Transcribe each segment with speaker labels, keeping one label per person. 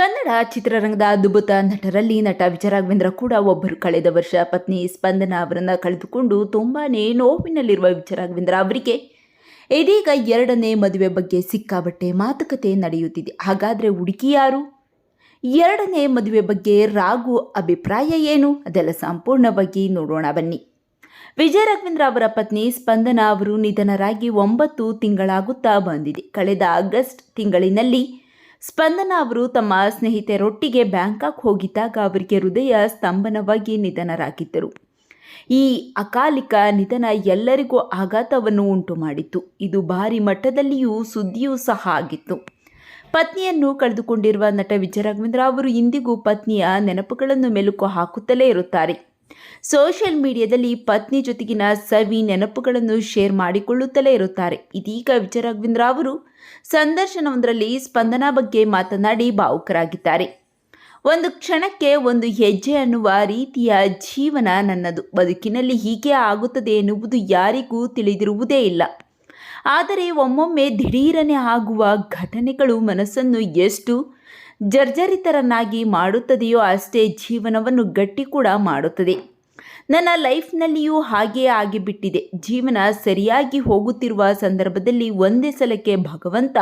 Speaker 1: ಕನ್ನಡ ಚಿತ್ರರಂಗದ ಅದ್ಭುತ ನಟರಲ್ಲಿ ನಟ ವಿಜಯರಾಘವೇಂದ್ರ ಕೂಡ ಒಬ್ಬರು. ಕಳೆದ ವರ್ಷ ಪತ್ನಿ ಸ್ಪಂದನ ಅವರನ್ನು ಕಳೆದುಕೊಂಡು ತುಂಬಾ ನೋವಿನಲ್ಲಿರುವ ವಿಜಯರಾಘವೇಂದ್ರ ಅವರಿಗೆ ಇದೀಗ ಎರಡನೇ ಮದುವೆ ಬಗ್ಗೆ ಸಿಕ್ಕಾಬಟ್ಟೆ ಮಾತುಕತೆ ನಡೆಯುತ್ತಿದೆ. ಹಾಗಾದರೆ ಹುಡುಕಿ ಯಾರು? ಎರಡನೇ ಮದುವೆ ಬಗ್ಗೆ ರಾಗು ಅಭಿಪ್ರಾಯ ಏನು? ಅದೆಲ್ಲ ಸಂಪೂರ್ಣವಾಗಿ ನೋಡೋಣ ಬನ್ನಿ. ವಿಜಯ ರಾಘವೇಂದ್ರ ಅವರ ಪತ್ನಿ ಸ್ಪಂದನ ಅವರು ನಿಧನರಾಗಿ ಒಂಬತ್ತು ತಿಂಗಳಾಗುತ್ತಾ ಬಂದಿದೆ. ಕಳೆದ ಆಗಸ್ಟ್ ತಿಂಗಳಿನಲ್ಲಿ ಸ್ಪಂದನ ಅವರು ತಮ್ಮ ಸ್ನೇಹಿತರೊಟ್ಟಿಗೆ ಬ್ಯಾಂಕಾಕ್ ಹೋಗಿದ್ದಾಗ ಅವರಿಗೆ ಹೃದಯ ಸ್ತಂಭನವಾಗಿ ನಿಧನರಾಗಿದ್ದರು. ಈ ಅಕಾಲಿಕ ನಿಧನ ಎಲ್ಲರಿಗೂ ಆಘಾತವನ್ನು ಉಂಟು ಮಾಡಿತ್ತು ಇದು ಭಾರಿ ಮಟ್ಟದಲ್ಲಿಯೂ ಸುದ್ದಿಯೂ ಸಹ ಆಗಿತ್ತು. ಪತ್ನಿಯನ್ನು ಕಳೆದುಕೊಂಡಿರುವ ನಟ ವಿಜಯರಾಘವೇಂದ್ರ ಅವರು ಇಂದಿಗೂ ಪತ್ನಿಯ ನೆನಪುಗಳನ್ನು ಮೆಲುಕು ಹಾಕುತ್ತಲೇ ಇರುತ್ತಾರೆ. ಸೋಷಿಯಲ್ ಮೀಡಿಯಾದಲ್ಲಿ ಪತ್ನಿ ಜೊತೆಗಿನ ಸವಿ ನೆನಪುಗಳನ್ನು ಶೇರ್ ಮಾಡಿಕೊಳ್ಳುತ್ತಲೇ ಇರುತ್ತಾರೆ. ಇದೀಗ ವಿಜಯರಾಘವೇಂದ್ರ ಅವರು ಸಂದರ್ಶನವೊಂದರಲ್ಲಿ ಸ್ಪಂದನಾ ಬಗ್ಗೆ ಮಾತನಾಡಿ ಭಾವುಕರಾಗಿದ್ದಾರೆ. ಒಂದು ಕ್ಷಣಕ್ಕೆ ಒಂದು ಹೆಜ್ಜೆ ಅನ್ನುವ ರೀತಿಯ ಜೀವನ ನನ್ನದು. ಬದುಕಿನಲ್ಲಿ ಹೀಗೆ ಆಗುತ್ತದೆ ಎನ್ನುವುದು ಯಾರಿಗೂ ತಿಳಿದಿರುವುದೇ ಇಲ್ಲ. ಆದರೆ ಒಮ್ಮೊಮ್ಮೆ ದಿಢೀರನೆ ಆಗುವ ಘಟನೆಗಳು ಮನಸ್ಸನ್ನು ಎಷ್ಟು ಜರ್ಜರಿತರನ್ನಾಗಿ ಮಾಡುತ್ತದೆಯೋ ಅಷ್ಟೇ ಜೀವನವನ್ನು ಗಟ್ಟಿ ಕೂಡ ಮಾಡುತ್ತದೆ. ನನ್ನ ಲೈಫ್ನಲ್ಲಿಯೂ ಹಾಗೆಯೇ ಆಗಿಬಿಟ್ಟಿದೆ. ಜೀವನ ಸರಿಯಾಗಿ ಹೋಗುತ್ತಿರುವ ಸಂದರ್ಭದಲ್ಲಿ ಒಂದೇ ಸಲಕ್ಕೆ ಭಗವಂತ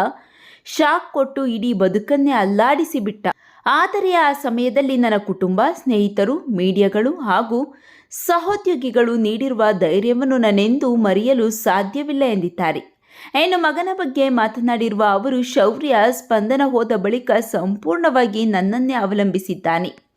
Speaker 1: ಶಾಕ್ ಕೊಟ್ಟು ಇಡೀ ಬದುಕನ್ನೇ ಅಲ್ಲಾಡಿಸಿಬಿಟ್ಟ. ಆದರೆ ಆ ಸಮಯದಲ್ಲಿ ನನ್ನ ಕುಟುಂಬ, ಸ್ನೇಹಿತರು, ಮೀಡಿಯಾಗಳು ಹಾಗೂ ಸಹೋದ್ಯೋಗಿಗಳು ನೀಡಿರುವ ಧೈರ್ಯವನ್ನು ನಾನೆಂದೂ ಮರೆಯಲು ಸಾಧ್ಯವಿಲ್ಲ ಎಂದಿದ್ದಾರೆ. ಇನ್ನು ಮಗನ ಬಗ್ಗೆ ಮಾತನಾಡಿರುವ ಅವರು, ಶೌರ್ಯ ಸ್ಪಂದನ ಹೋದ ಬಳಿಕ ಸಂಪೂರ್ಣವಾಗಿ ನನ್ನನ್ನೇ ಅವಲಂಬಿಸಿದ್ದಾನೆ.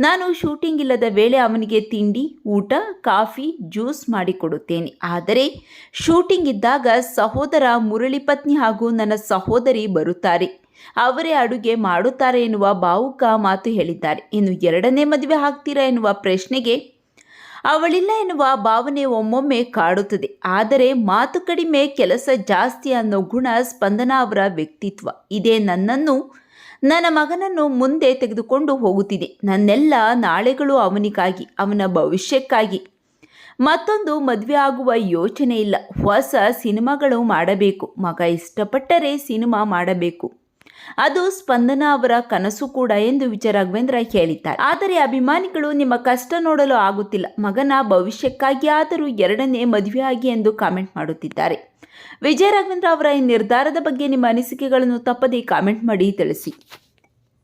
Speaker 1: ನಾನು ಶೂಟಿಂಗ್ ಇಲ್ಲದ ವೇಳೆ ಅವನಿಗೆ ತಿಂಡಿ, ಊಟ, ಕಾಫಿ ಜ್ಯೂಸ್ ಮಾಡಿಕೊಡುತ್ತೇನೆ. ಆದರೆ ಶೂಟಿಂಗ್ ಇದ್ದಾಗ ಸಹೋದರ ಮುರಳಿ ಪತ್ನಿ ಹಾಗೂ ನನ್ನ ಸಹೋದರಿ ಬರುತ್ತಾರೆ. ಅವರೇ ಅಡುಗೆ ಮಾಡುತ್ತಾರೆ ಎನ್ನುವ ಭಾವುಕ ಮಾತು ಹೇಳಿದ್ದಾರೆ. ಇನ್ನು ಎರಡನೇ ಮದುವೆ ಆಗ್ತೀರಾ ಎನ್ನುವ ಪ್ರಶ್ನೆಗೆ ಅವಳಿಲ್ಲ ಎನ್ನುವ ಭಾವನೆ ಒಮ್ಮೊಮ್ಮೆ ಕಾಡುತ್ತದೆ. ಆದರೆ ಮಾತು ಕಡಿಮೆ ಕೆಲಸ ಜಾಸ್ತಿ ಅನ್ನೋ ಗುಣ ಸ್ಪಂದನ ಅವರ ವ್ಯಕ್ತಿತ್ವ. ಇದೇ ನನ್ನನ್ನು, ನನ್ನ ಮಗನನ್ನು ಮುಂದೆ ತೆಗೆದುಕೊಂಡು ಹೋಗುತ್ತಿದೆ. ನನ್ನೆಲ್ಲ ನಾಳೆಗಳು ಅವನಿಗಾಗಿ, ಅವನ ಭವಿಷ್ಯಕ್ಕಾಗಿ. ಮತ್ತೊಂದು ಮದುವೆ ಆಗುವ ಯೋಚನೆ ಇಲ್ಲ. ಹೊಸ ಸಿನಿಮಾಗಳು ಮಾಡಬೇಕು. ಮಗ ಇಷ್ಟಪಟ್ಟರೆ ಸಿನಿಮಾ ಮಾಡಬೇಕು. ಅದು ಸ್ಪಂದನ ಅವರ ಕನಸು ಕೂಡ ಎಂದು ವಿಜಯ ರಾಘವೇಂದ್ರ ಹೇಳಿದ್ದಾರೆ. ಆದರೆ ಅಭಿಮಾನಿಗಳು ನಿಮ್ಮ ಕಷ್ಟ ನೋಡಲು ಆಗುತ್ತಿಲ್ಲ. ಮಗನ ಭವಿಷ್ಯಕ್ಕಾಗಿ ಆದರೂ ಎರಡನೇ ಮದುವೆಯಾಗಿ ಎಂದು ಕಾಮೆಂಟ್ ಮಾಡುತ್ತಿದ್ದಾರೆ. ವಿಜಯ ರಾಘವೇಂದ್ರ ಅವರ ಈ ನಿರ್ಧಾರದ ಬಗ್ಗೆ ನಿಮ್ಮ ಅನಿಸಿಕೆಗಳನ್ನು ತಪ್ಪದೇ ಕಾಮೆಂಟ್ ಮಾಡಿ ತಿಳಿಸಿ.